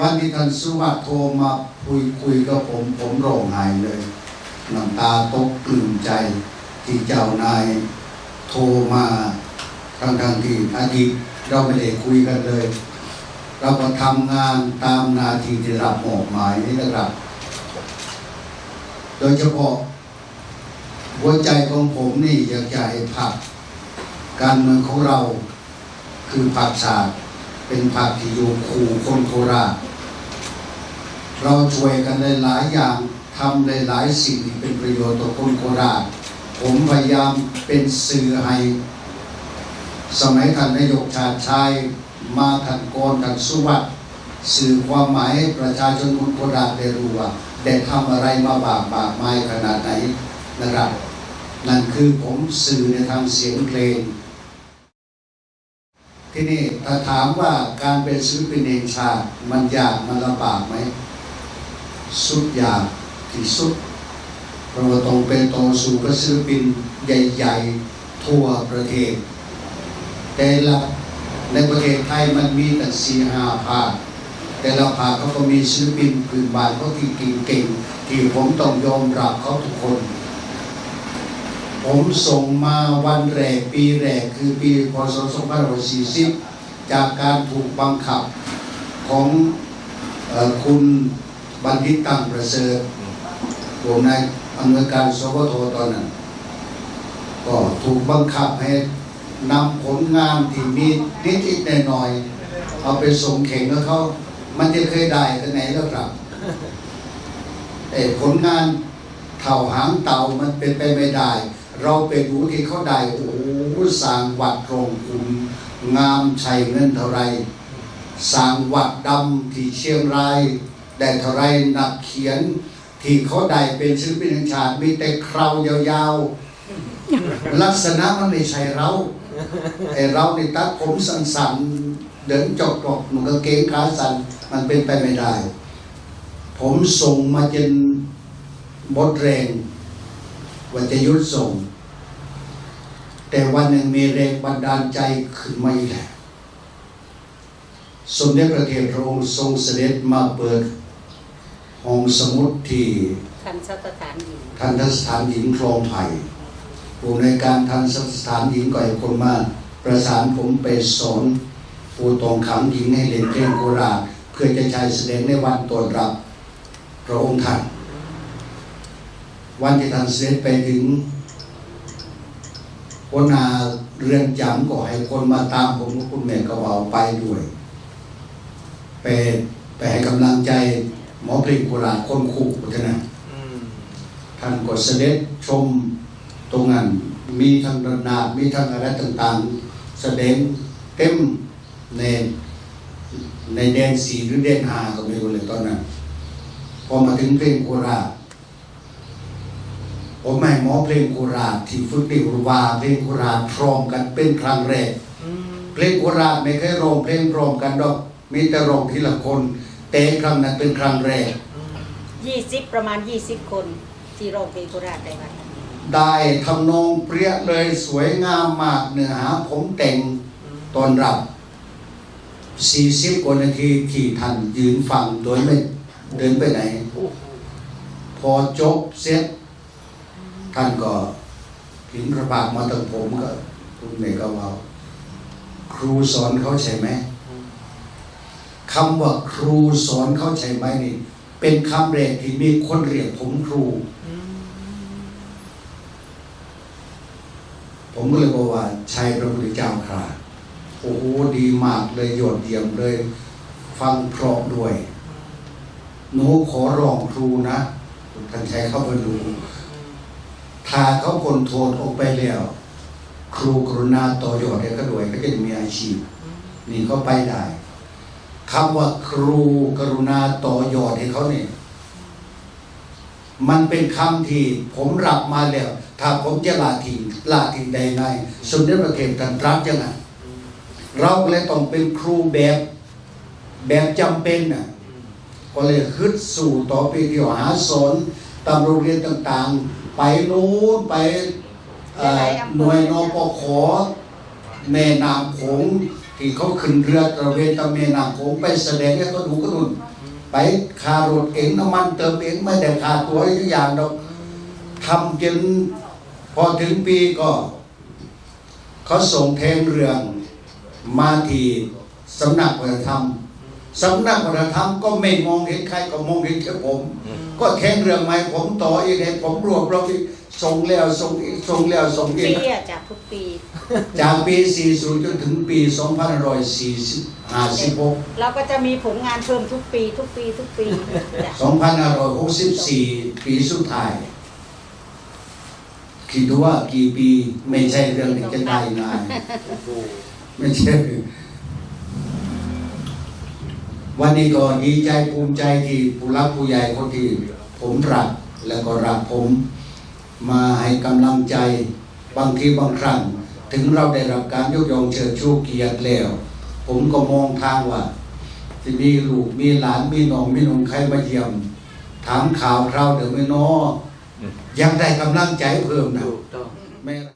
วันที่ท่านสุวัสดิ์โทรมาคุยคุยกับผม ผมร้องไห้เลยน้ำตาตกปลื้มใจ ที่เจ้านายโทรมาทั้งทางที่อาทิตย์เราไม่ได้คุยกันเลย เราก็ทำงานตามนาทีที่รับมอบหมายนี่นะครับ โดยเฉพาะหัวใจของผมนี่อยากจะให้ผัก การเมืองของเราคือผักศาสตร์ เป็นผักที่อยู่คู่คนโคราชเราช่วยกันได้หลายอย่างทำได้หลายสิ่งที่เป็นประโยชน์ต่อคนโคราช ผมพยายามเป็นสื่อให้ สมัยท่านนายกชาติชายมาทันกรทันสุวัสดิ์สื่อความหมายให้ประชาชนคนโคราชได้รู้ว่าได้ทำอะไรมาบากบากไม้ขนาดไหนนะครับ นั่นคือผมสื่อในทางเสียงเพลง ที่นี่ถ้าถามว่าการเป็นศิลปินเองชาติมันยากมันลำบากไหม สุดยากที่สุดเพราะว่าต้องเป็นต่อสู่กับศิลปินใหญ่ ๆ ทั่วประเทศ แต่ละในประเทศไทยมันมีแตั้งสี่ห้าภาคแต่ละภาคเขาก็มีศิลปินพื้นบ้านเขาที่เก่งๆที่ผมต้องยอมรับเขาทุกคน ผมส่งมาวันแรกปีแรกคือปีพศ2540 จากการถูกบังคับของอคุณบัณฑิตตั้งประเสริฐผมในายอำนวยการสวทตอนนั้น ก็ถูกบังคับให้นำผลงานที่มีนิดๆหน่อยๆเอาไปส่งเข่งกับเขามันจะเคยได้กันไหนแล้วครับไอ้ผลงานเท่าหางเต่ามันเป็นไปไม่ได้ เราไปดูที่เขาได้โอ้โหสางวัดโรงคุณงามชัยเงินเท่าไรสางวัดดำที่เชียงรายได้เท่าไรนักเขียน ที่เขาได้เป็นศิลปินแห่งชาติมีแต่คราวยาวๆ ลักษณะมันไม่ใช่เราไอเราในตัดผมสั้นๆเดินจกจกๆหนุ่มกางเกงขาสันมันเป็นไปไม่ได้ ผมส่งมาจนบดแรง ว่าจะยุดส่ง แต่วันหนึ่งมีแรงบันดาลใจขึ้นมาอีกแหละสมเด็จพระเทพพระองค์ทรงเสด็จมาเปิดห้องสมุดที่ทันสถานหญิงทันทสถานหญิงคลองไผ่ผู้ในวยการทันสถานหญิงก่อยคนมาประสานผมไปสอนผู้ต้องขังหญิงให้เล่นเพลงโคราชเพื่อจะใช้แสดงในวันตรวจรับพระองค์ท่าน วันที่ท่านเสด็จไปถึงคนนาเรือนจำก็ให้คนมาตามผมกับคุณแม่ก็เอาไปด้วย ไปไปให้กำลังใจหมอเพลงโคราคนคุกพุทธนะท่านก็เสด็จชมตรงนั้น มีทั้งระนาดมีทั้งอะไรต่างๆ แสดงเต็มในในแดนสีหรือแดนหาก็ไม่รู้เลยตอนนั้น พอมาถึงเพลงโคราช ผมให้หมอเพลงโคราชที่ฝึกเด็กว่าเพลงโคราชพร้อมกันเป็นครั้งแรกอืมเพลงโคราชไม่เคยร้องเพลงพร้อมกันดอกมีแต่ร้องทีละคน แต่ครั้งนั้นเป็นครั้งแรกยี่สิบประมาณยี่สิบคน ที่โรงเพลงโคราชได้ไหมได้ทำนองเปรี้ยเลยสวยงามมากเนื้อหาผมแต่งตอนรับ40กว่านาทีที่ท่านยืนฟังโดยไม่เดินไปไหนโอ้โหพอจบเสร็จ ท่านก็ถึงกระบากมาตั้งผมก็คุณเมย์ก็ว่าครูสอนเขาใช่ไหมคำว่าครูสอนเขาใช่ไหมนี่ เป็นคำแรกที่มีคนเรียกผมครูอืมผมก็เลยบอกว่าใช่พระพุทธเจ้าค่ะโอ้โหดีมากเลยยอดเยี่ยมเลย ฟังเพราะด้วยหนูขอร้องครูนะท่านใช้เข้ามาดู ถ้าเขาคนโทษออกไปแล้ว ครูกรุณาต่อยอดให้เขาด้วยก็จะมีอาชีพ นี่เขาไปได้คำว่าครูกรุณาต่อยอดให้เขาเนี่ยมันเป็นคำที่ผมรับมาแล้ว ถ้าผมจะลาทิ้งลาทิ้งได้ไงสมเด็จพระเทพท่านตรัสยังไงเราเลยต้องเป็นครูแบบแบบจำเป็นน่ะก็เลยฮึดสู่ต่อไปที่หาสอนตามโรงเรียนต่าง ๆ ไปนู้นไปเอ่อหน่วยนปขแม่นามโขงที่เขาขึ้นเรือตระเวนตะเมนำโขงไปแสดงให้เขาดูก็ดุนไปคารถเองน้ำมันเติมเองไม่ได้ค่าตัวอะไรทุกอย่างดอกทำจนพอถึงปีก็เขาส่งเพลงเรื่องมาที่สำนักวัฒนธรรม สำนักวัฒนธรรมก็ไม่มองเห็นใครก็มองเห็นแค่ผม ก็แทงเรื่องใหม่ผมต่ออีกให้ผมรวบรวมอีกส่งแล้วส่งอีกส่งแล้วส่งอีปีกอะจากทุกปี จากปี 40 จนถึงปี 2556 เราก็จะมีผลงานเพิ่มทุกปี ทุกปีทุกปีจ้ะ2564 ปีสุดท้าย คิดดูว่ากี่ปีไม่ใช่เรื่องที่จะได้ง่ายไม่ใช่ วันนี้ก็ดีใจภูมิใจที่ผู้รักผู้ใหญ่คนที่ผมรักและก็รักผมมาให้กำลังใจบางทีบางครั้ง ถึงเราได้รับการยกย่องเชิดชูเกียรติแล้ว ผมก็มองทางว่าที่มีลูกมีหลานมีน้องมีนงใครมาเยี่ยม ถามข่าวคราวเดี๋ยวไม่นอยังได้กำลังใจเพิ่มนะถูกต้องไม่